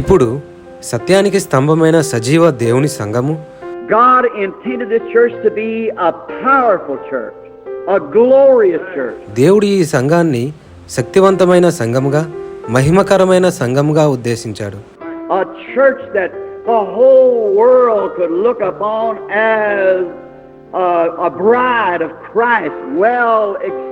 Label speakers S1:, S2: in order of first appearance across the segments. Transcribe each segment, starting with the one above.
S1: ఇప్పుడు సత్యానికి స్తంభమైన సజీవ దేవుని సంఘము
S2: God intended this church to be a powerful church, a glorious church.
S1: దేవుడు ఈ సంఘాన్ని శక్తివంతమైన సంఘముగా మహిమకరమైన సంఘముగా ఉద్దేశించాడు
S2: a church that the whole world could look upon as a, a bride of Christ, well accepted.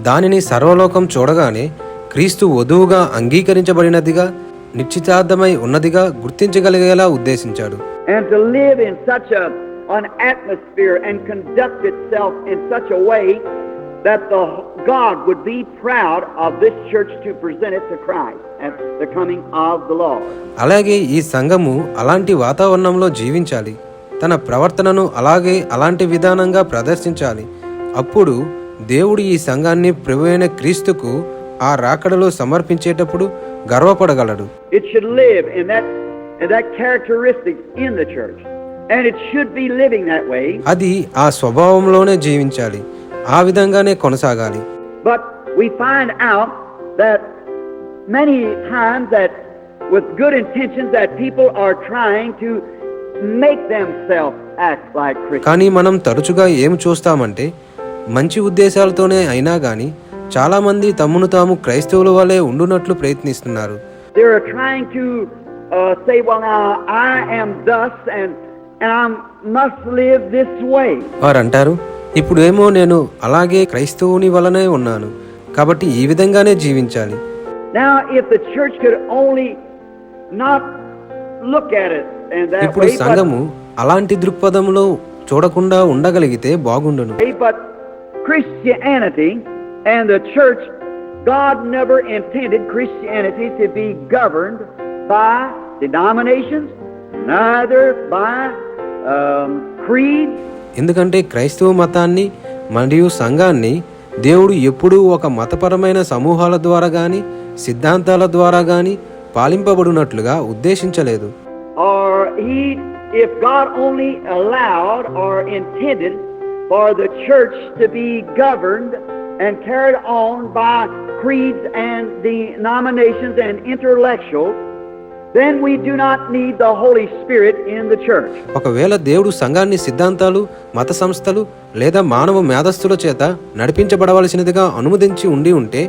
S1: దానిని సర్వలోకం చూడగానే క్రీస్తు వధువుగా అంగీకరించబడినదిగా నిశ్చితార్థమై ఉన్నదిగా గుర్తించగలిగేలా ఉద్దేశించాడు. అలాగే ఈ సంఘము అలాంటి వాతావరణంలో జీవించాలి తన ప్రవర్తనను అలాగే అలాంటి విధానంగా ప్రదర్శించాలి అప్పుడు దేవుడు ఈ సంఘాన్ని ప్రభువైన క్రీస్తుకు ఆ రాకడలో సమర్పించేటప్పుడు గర్వపడగలడు. అది ఆ స్వభావంలోనే జీవించాలి. ఆ విధంగానే కొనసాగాలి. కానీ మనం తరచుగా ఏమి చూస్తామంటే మంచి ఉద్దేశాలతోనే అయినా కానీ చాలామంది తమ్మును తాము క్రైస్తవుల వలె ఉండునట్లు ప్రయత్నిస్తున్నారు.
S2: Uh, say, well, now I am thus and, and I must live this way.
S1: వారు అంటారు ఇప్పుడు ఏమో నేను అలాగే క్రైస్తవుని వలనే ఉన్నాను కాబట్టి ఈ విధంగానే జీవించాలి. ఇప్పుడు సంఘము అలాంటి దృక్పథంలో చూడకుండా ఉండగలిగితే బాగుండును.
S2: Christianity and the church, God never intended Christianity to be governed by denominations, neither by um, creeds,
S1: ఎందుకంటే క్రైస్తవ మతాన్ని మరియు సంఘాన్ని దేవుడు ఎప్పుడూ ఒక మతపరమైన సమూహాల ద్వారా గాని సిద్ధాంతాల ద్వారా గాని పాలింపబడినట్లుగా ఉద్దేశించలేదు
S2: or He, if God only allowed or intended for the church to be governed and carried on by creeds and denominations and intellectuals, then we do not need the Holy Spirit in the church.
S1: ఒకవేళ దేవుడు సంఘాన్ని సిద్ధాంతాలు మత సంస్థలు లేదా మానవ మేధస్సుల చేత నడిపించబడవలసినదిగా అనుమతించి ఉండి ఉంటే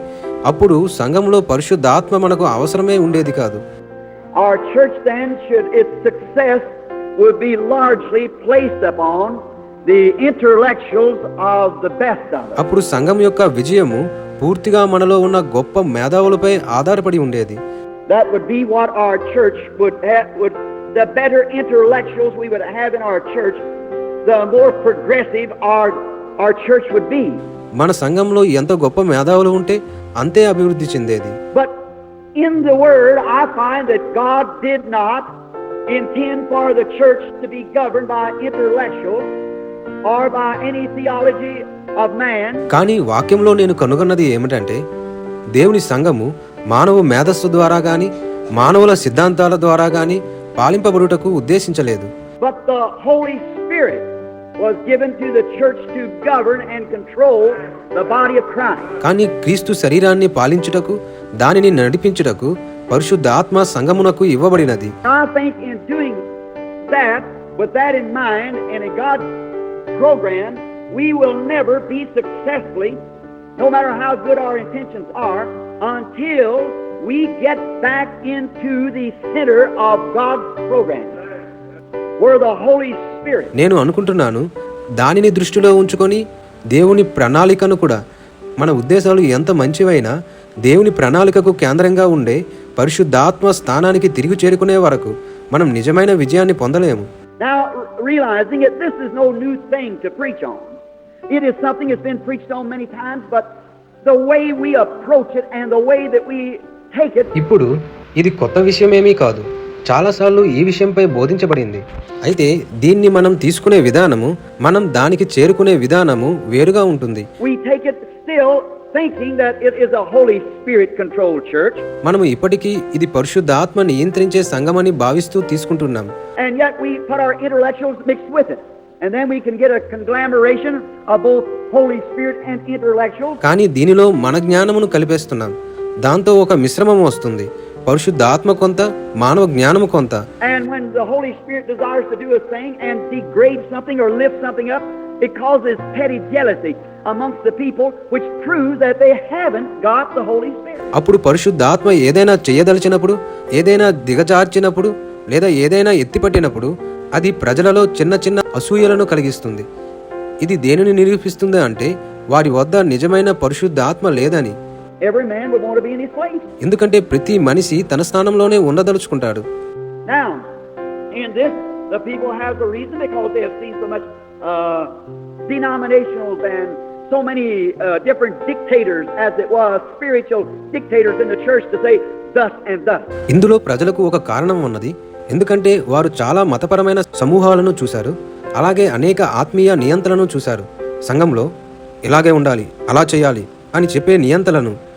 S1: అప్పుడు సంఘంలో పరిశుద్ధాత్మ మనకు అవసరమే ఉండేది కాదు
S2: Our church then should, its success would be largely placed upon the intellectuals of the best of us.
S1: అప్పుడు సంఘం యొక్క విజయము పూర్తిగా మనలో ఉన్న గొప్ప మేధావులపై ఆధారపడి ఉండేది
S2: That would be what our church would have, would, the better intellectuals we would have in our church, the more progressive our, our church would be.
S1: మన సంఘంలో ఎంత గొప్ప మేధావులు ఉంటే అంతే అభివృద్ధి చెందేది
S2: But in the Word, I find that God did not intend for the church to be governed by intellectuals
S1: కానీ వాక్యంలో నేను కనుగొన్నది ఏమిటంటే దేవుని సంఘము మానవ మేధస్సు ద్వారా గాని మానవుల సిద్ధాంతాల ద్వారా గాని పాలింపబడుటకు ఉద్దేశించలేదు. కానీ క్రీస్తు శరీరాన్ని పాలించుటకు దానిని నడిపించుటకు పరిశుద్ధ ఆత్మ సంగమునకు ఇవ్వబడినది.
S2: Program, we will never be successfully, no matter how good our intentions are, until we get back into the center of God's program, where the Holy Spirit
S1: నేను అనుకుంటున్నాను దానిని దృష్టిలో ఉంచుకొని దేవుని ప్రణాళికను కూడా మన ఉద్దేశాలు ఎంత మంచివైనా దేవుని ప్రణాళికకు కేంద్రంగా ఉండే పరిశుద్ధాత్మ స్థానానికి తిరిగి చేరుకునే వరకు మనం నిజమైన విజయాన్ని పొందలేము
S2: Now, r- realizing that this is no new thing to preach on, it is something that's been preached on many times, but the way we approach it and the way that we take it
S1: ఇప్పుడు ఇది కొత్త విషయమేమీ కాదు చాలాసార్లు ఈ విషయంపై బోధించబడింది. అయితే దీన్ని మనం తీసుకునే విధానము మనం దానికి చేరుకునే విధానము వేరుగా ఉంటుంది. మనము ఇప్పటికీ ఇది పరిశుద్ధ ఆత్మ నియంత్రించే సంఘమని భావిస్తూ తీసుకుంటున్నాం. కానీ దీనిలో మన జ్ఞానమును కలిపేస్తున్నాం. దాంతో ఒక మిశ్రమం వస్తుంది. పరిశుద్ధ ఆత్మ కొంత మానవ జ్ఞానము కొంత. అప్పుడు పరిశుద్ధ ఆత్మ ఏదైనా చేయదలిచినప్పుడు ఏదైనా దిగజార్చినప్పుడు లేదా ఏదైనా ఎత్తిపట్టినప్పుడు అది ప్రజలలో చిన్న చిన్న అసూయలను కలిగిస్తుంది. ఇది దేనిని నిరూపిస్తుంది అంటే వారి వద్ద నిజమైన పరిశుద్ధ ఆత్మ లేదని. ఎందుకంటే ప్రతి మనిషి తన స్థానంలోనే ఉండదలుచుకుంటాడు. ఇందులో ప్రజలకు ఒక కారణం ఉన్నది. ఎందుకంటే వారు చాలా మతపరమైన సమూహాలను చూశారు. అలాగే అనేక ఆత్మీయ నియంత్రణను చూశారు. సంఘంలో ఇలాగే ఉండాలి అలా చేయాలి అని చెప్పే నియంత్రణను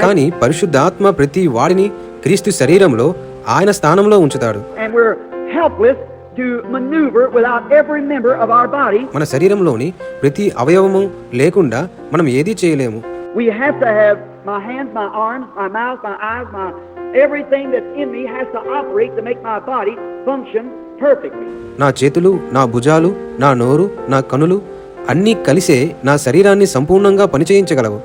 S1: కానీ పరిశుద్ధాత్మ ప్రతి వాడిని క్రీస్తు శరీరంలో ఆయన స్థానంలో ఉంచుతాడు. మన శరీరంలోని ప్రతి అవయవము లేకుండా మనం ఏది చేయలేము. నా చేతులు నా భుజాలు నా నోరు నా కనులు అన్నీ కలిసే నా శరీరాన్ని సంపూర్ణంగా పనిచేయించగలవు.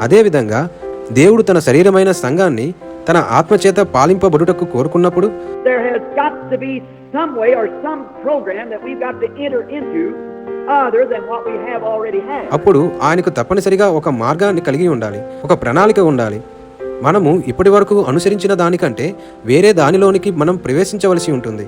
S1: అదేవిధంగా దేవుడు తన శరీరమైన సంఘాన్ని తన ఆత్మచేత పాలింపబడుటకు కోరుకున్నప్పుడు అప్పుడు ఆయనకు తప్పనిసరిగా ఒక మార్గాన్ని కలిగి ఉండాలి ఒక ప్రణాళిక ఉండాలి. మనము ఇప్పటి వరకు అనుసరించిన దానికంటే వేరే దానిలోనికి మనం ప్రవేశించవలసి ఉంటుంది.